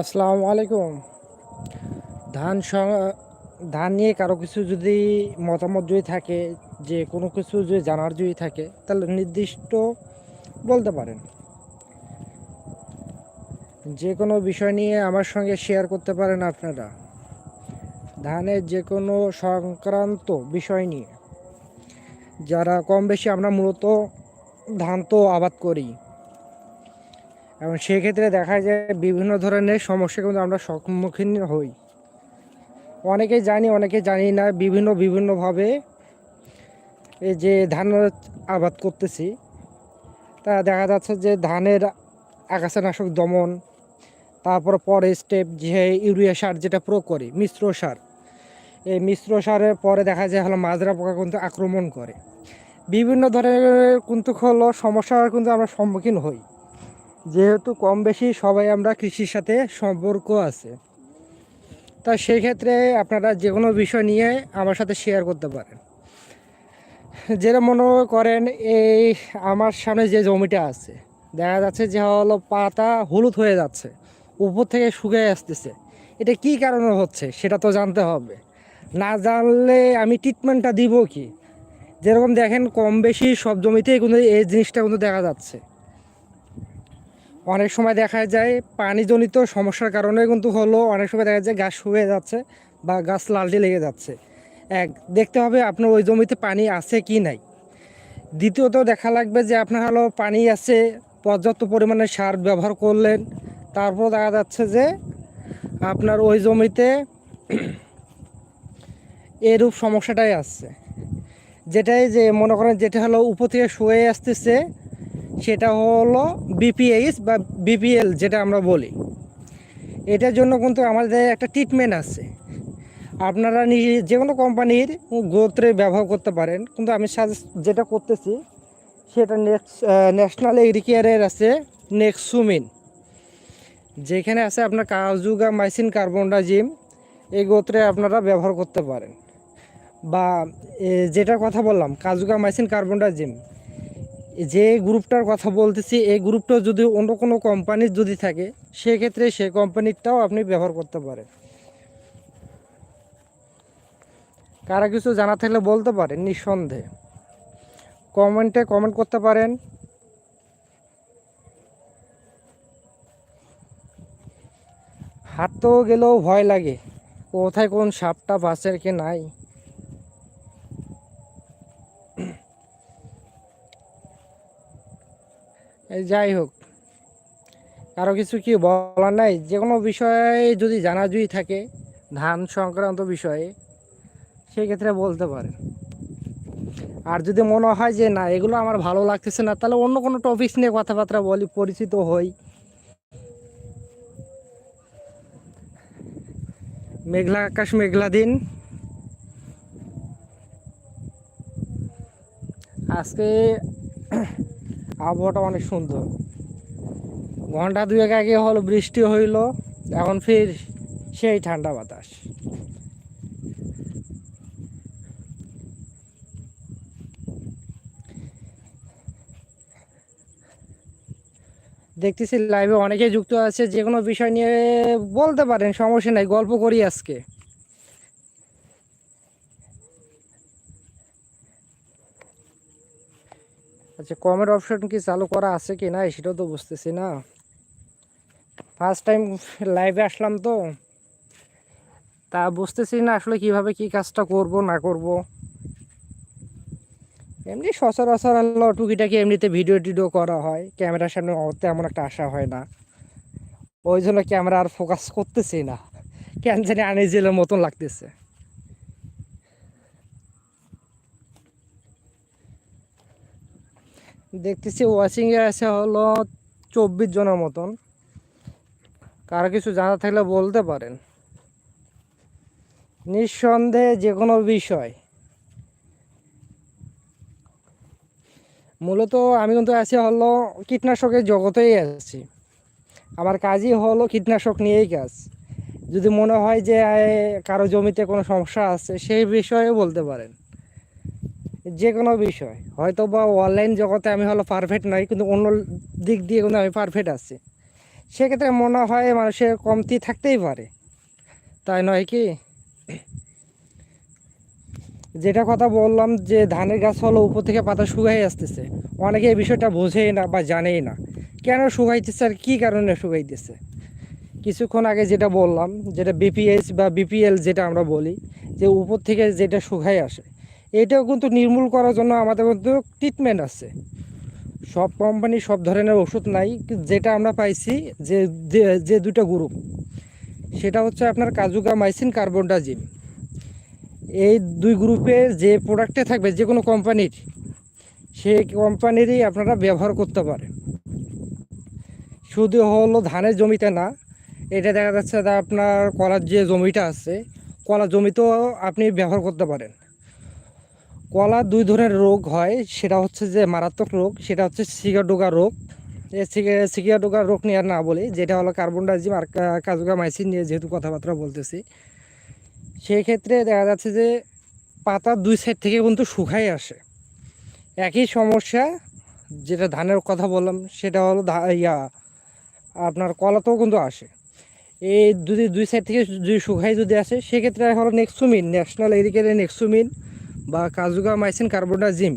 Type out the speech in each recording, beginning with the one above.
আসসালামু আলাইকুম। ধান ধান নিয়ে কারও কিছু যদি মতামত যদি থাকে, যে কোনো কিছু যদি জানার যদি থাকে, তাহলে নির্দিষ্ট বলতে পারেন। যে কোনো বিষয় নিয়ে আমার সঙ্গে শেয়ার করতে পারেন আপনারা। ধানের যে কোনো সংক্রান্ত বিষয় নিয়ে। যারা কম বেশি আমরা মূলত ধান তো আবাদ করি। এবং সেক্ষেত্রে দেখা যায় বিভিন্ন ধরনের সমস্যা কিন্তু আমরা সম্মুখীন হই। অনেকেই জানি, অনেকে জানি না, বিভিন্ন বিভিন্নভাবে এই যে ধান আবাদ করতেছি, তা দেখা যাচ্ছে যে ধানের আগাছানাশক দমন, তারপর পরে স্টেপ যে ইউরিয়া সার যেটা প্রয়োগ করি, মিশ্র সার। এই মিশ্র সারের পরে দেখা যায় হলো মাজরা পোকা কিন্তু আক্রমণ করে। বিভিন্ন ধরনের কিন্তু হলো সমস্যার কিন্তু আমরা সম্মুখীন হই। যেহেতু কম বেশি সবাই আমরা কৃষির সাথে সম্পর্ক আছে। তা সেই ক্ষেত্রে আপনারা যে কোনো বিষয় নিয়ে আমার সাথে শেয়ার করতে পারেন। যেটা মনে করেন, এই আমার সামনে যে জমিটা আছে, দেখা যাচ্ছে যে হলো পাতা হলুদ হয়ে যাচ্ছে, উপর থেকে শুকিয়ে আসতেছে। এটা কি কারণে হচ্ছে সেটা তো জানতে হবে। না জানলে আমি ট্রিটমেন্টটা দিব কি? যেরকম দেখেন, কম বেশি সব জমিতেই কিন্তু এই জিনিসটা কিন্তু দেখা যাচ্ছে। অনেক সময় দেখা যায় পানিজনিত সমস্যার কারণে কিন্তু হলো অনেক সময় দেখা যায় গাছ শুয়ে যাচ্ছে বা গাছ লালটি লেগে যাচ্ছে। এক, দেখতে হবে আপনার ওই জমিতে পানি আছে কি নাই। দ্বিতীয়ত দেখা লাগবে যে আপনার হলো পানি আছে, পর্যাপ্ত পরিমাণে সার ব্যবহার করলেন, তারপর দেখা যাচ্ছে যে আপনার ওই জমিতে এরূপ সমস্যাটাই আসছে। যেটাই যে মনে করেন যেটা হলো উপর থেকে শুয়ে আসতেছে সেটা হলো বিপিএইচ বা বিপিএল যেটা আমরা বলি। এটার জন্য কিন্তু আমাদের একটা ট্রিটমেন্ট আছে। আপনারা নিজে যে কোনো কোম্পানির গোত্রে ব্যবহার করতে পারেন। কিন্তু আমি সাজেস্ট যেটা করতেছি, সেটা নেক্সট ন্যাশনাল এগ্রিকেয়ারের আছে নেক্সুমিন যেখানে আছে আপনার কাজুগা মাইসিন কার্বনডাজিম এই গোত্রে আপনারা ব্যবহার করতে পারেন। বা যেটা কথা বললাম কাজুগা মাইসিন কার্বনডাজিম যে গ্রুপটার কথা বলতেছি, এই গ্রুপটা যদি অন্য কোনো কোম্পানির যদি থাকে, সেক্ষেত্রে সেই কোম্পানিরটাও আপনি ব্যবহার করতে পারেন। কারা কিছু জানা থাকলে বলতে পারেন, নিঃসন্দেহে। কমেন্টে কমেন্ট করতে পারেন। হাঁটতেও গেলেও ভয় লাগে, কোথায় কোন সাপটা বাসের কি নাই। যাই হোক, কারও কিছু কি বলার নাই? যে কোনো বিষয়ে যদি জানা যদি থাকে, ধান সংক্রান্ত বিষয়ে সেই ক্ষেত্রে বলতে পারেন। আর যদি মনে হয় যে না, এগুলো আমার ভালো লাগতেছে না, তাহলে অন্য কোনো টপিক নিয়ে কথাবার্তা বলি, পরিচিত হই। মেঘলা আকাশ, মেঘলা দিন। আজকে আবহাওয়াটা অনেক সুন্দর। ঘণ্টা দুয়েক আগে হলো বৃষ্টি হইল, এখন ফির সেই ঠান্ডা বাতাস। দেখতেছি লাইভে অনেকে যুক্ত আছে, যে কোনো বিষয় নিয়ে বলতে পারেন, সমস্যা নাই, গল্প করি আজকে। আচ্ছা কমেন্ট অপশন কি চালু করা আছে কি না সেটাও তো বুঝতেছি না। ফার্স্ট টাইম লাইভে আসলাম তো। তা বুঝতেছি না আসলে কীভাবে কি কাজটা করব, না করব। এমনি সচরাচর হলো টুকিটাকি এমনিতে ভিডিও টিডিও করা হয় ক্যামেরার সামনে তেমন একটা আসা হয় না। ওই জন্য ক্যামেরা আর ফোকাস করতেছি না। কেন জানি আনিজেলের মতন লাগতেছে। দেখতেছি ওয়াচিংয়ে আছে হলো চব্বিশ জনের মতন। কারও কিছু জানা থাকলে বলতে পারেন। নিঃসন্দেহে যে কোনো বিষয়। মূলত আমি কিন্তু আছি হলো কীটনাশকের জগতেই আছি। আমার কাজই হলো কীটনাশক নিয়েই কাজ। যদি মনে হয় যে কারও জমিতে কোনো সমস্যা আছে, সেই বিষয়ে বলতে পারেন। যে কোনো বিষয়। হয়তো বা অনলাইন জগতে আমি হলো পারফেক্ট নাই, কিন্তু অন্য দিক দিয়ে কিন্তু আমি পারফেক্ট আছি। সেক্ষেত্রে মনে হয় মানুষের কমতি থাকতেই পারে। তাই নয় কি? যেটা কথা বললাম যে ধানের গাছ হলো উপর থেকে পাতা শুকাই আসতেছে। অনেকে এই বিষয়টা বোঝেই না বা জানেই না। কেন শুকাইতেছে আর কী কারণে শুকাইতেছে? কিছুক্ষণ আগে যেটা বললাম, যেটা বিপিএস বা বিপিএল যেটা আমরা বলি, যে উপর থেকে যেটা শুকাই আসে এটাও কিন্তু নির্মূল করার জন্য আমাদের কিন্তু ট্রিটমেন্ট আছে। সব কোম্পানি সব ধরনের ওষুধ নাই, যেটা আমরা পাইছি যে, যে- দুটো গ্রুপ সেটা হচ্ছে আপনার কাজুকা মাইসিন কার্বনডাজিম। এই দুই গ্রুপে যে প্রোডাক্টে থাকবে, যে কোনো কোম্পানির সেই কোম্পানিরই আপনারা ব্যবহার করতে পারেন। শুধু হলো ধানের জমিতে না, এটা দেখা যাচ্ছে আপনার কলার যে জমিটা আছে কলা জমিতেও আপনি ব্যবহার করতে পারেন। কলা দুই ধরনের রোগ হয়। সেটা হচ্ছে যে মারাত্মক রোগ, সেটা হচ্ছে সিগাডোগা রোগ। সিগাডোগা রোগ নিয়ে আর না বলি, যেটা হলো কার্বন ডাইজিম আর কা- কাজুকা মাইসিন নিয়ে যেহেতু কথাবার্তা বলতেছি। সেই ক্ষেত্রে দেখা যাচ্ছে যে পাতা দুই সাইড থেকে কিন্তু শুকাই আসে। একই সমস্যা, যেটা ধানের কথা বললাম, সেটা হলো ইয়া, আপনার কলাতেও কিন্তু আসে। এই যদি দুই সাইড থেকে যদি শুকাই যদি আসে, সেক্ষেত্রে হলো নেক্সুমিন, ন্যাশনাল এরিকেলের নেক্সুমিন। বা কাজুগা মাইসিন কার্বোডাজিম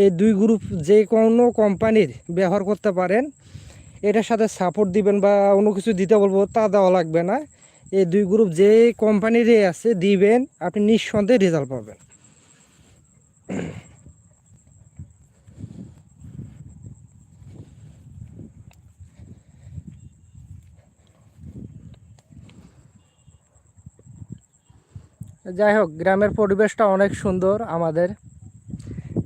এই দুই গ্রুপ যে কোনো কোম্পানির ব্যবহার করতে পারেন। এটার সাথে সাপোর্ট দিবেন বা অন্য কিছু দিতে বলব, তা দেওয়া লাগবে না। এই দুই গ্রুপ যে কোম্পানিরই আছে, দিবেন, আপনি নিঃসন্দেহে রেজাল্ট পাবেন। যাই হোক, গ্রামের পরিবেশটা অনেক সুন্দর আমাদের।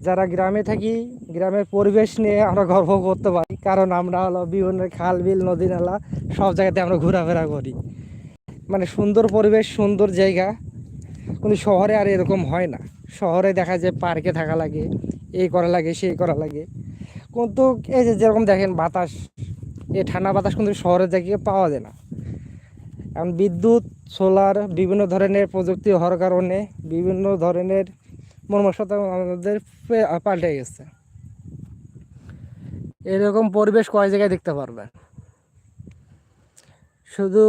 যারা গ্রামে থাকি, গ্রামের পরিবেশ নিয়ে আমরা গর্ব করতে পারি। কারণ আমরা হলো বিভিন্ন খাল, বিল, নদী, নালা সব জায়গাতে আমরা ঘোরাফেরা করি। মানে সুন্দর পরিবেশ, সুন্দর জায়গা। কিন্তু শহরে আর এরকম হয় না। শহরে দেখা যায় পার্কে থাকা লাগে এই করা লাগে সেই করা লাগে। কিন্তু এই যে যেরকম দেখেন বাতাস এই ঠান্ডা বাতাস কিন্তু শহরের জায়গায় পাওয়া যায় না। এখন বিদ্যুৎ, সোলার বিভিন্ন ধরনের প্রযুক্তি হওয়ার কারণে বিভিন্ন ধরনের মর্মসতা আমাদের পাল্টে গেছে। এরকম পরিবেশ কয় জায়গায় দেখতে পারবেন? শুধু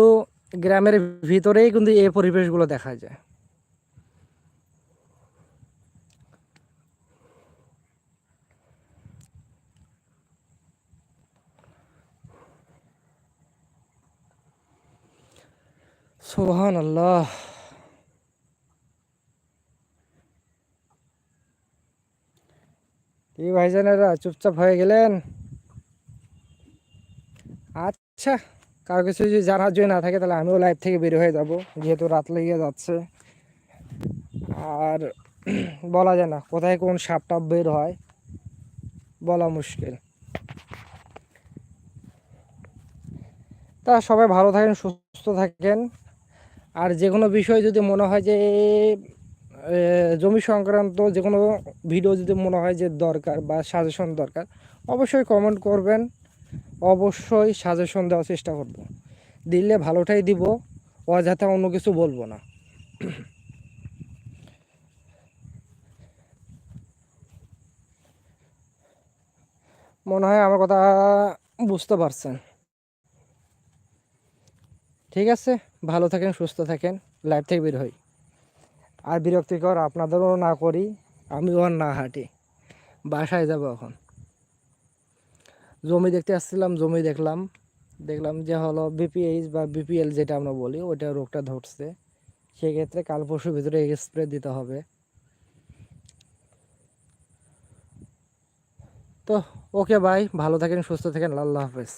গ্রামের ভিতরেই কিন্তু এই পরিবেশগুলো দেখা যায়। সোহান আল্লাহ কি ভাইজানেরা, চুপচাপ হয়ে গেলেন? আচ্ছা কারও কিছু যদি জানার জন্য না থাকে, তাহলে আমিও লাইভ থেকে বের হয়ে যাব, যেহেতু রাত লেগে যাচ্ছে। আর বলা যায় না, কোথায় কোন সাপটা বের হয়, বলা মুশকিল। তা সবাই ভালো থাকেন, সুস্থ থাকেন। আর যে কোনো বিষয় যদি মনে হয় যে জমি সংক্রান্ত যে কোনো ভিডিও যদি মনে হয় যে দরকার বা সাজেশন দরকার, অবশ্যই কমেন্ট করবেন। অবশ্যই সাজেশন দেওয়ার চেষ্টা করব। দিলে ভালোটাই দিব, অযথা অন্য কিছু বলব না। মনে হয় আমার কথা বুঝতে পারছেন। ঠিক আছে, ভালো থাকেন, সুস্থ থাকেন লাইফ থেকে বের হই। আর বিরক্তিকর আপনাদেরও না করি, আমিও আর না হাঁটি। বাসায় যাব এখন। জমি দেখতে আসছিলাম, জমি দেখলাম। দেখলাম যে হলো বিপিএইচ বা বিপিএল যেটা আমরা বলি ওটা রোগটা ধরছে। সেক্ষেত্রে কাল পরশুর ভিতরে স্প্রে দিতে হবে। তো ওকে ভাই ভালো থাকেন, সুস্থ থাকেন, আল্লাহ হাফেজ।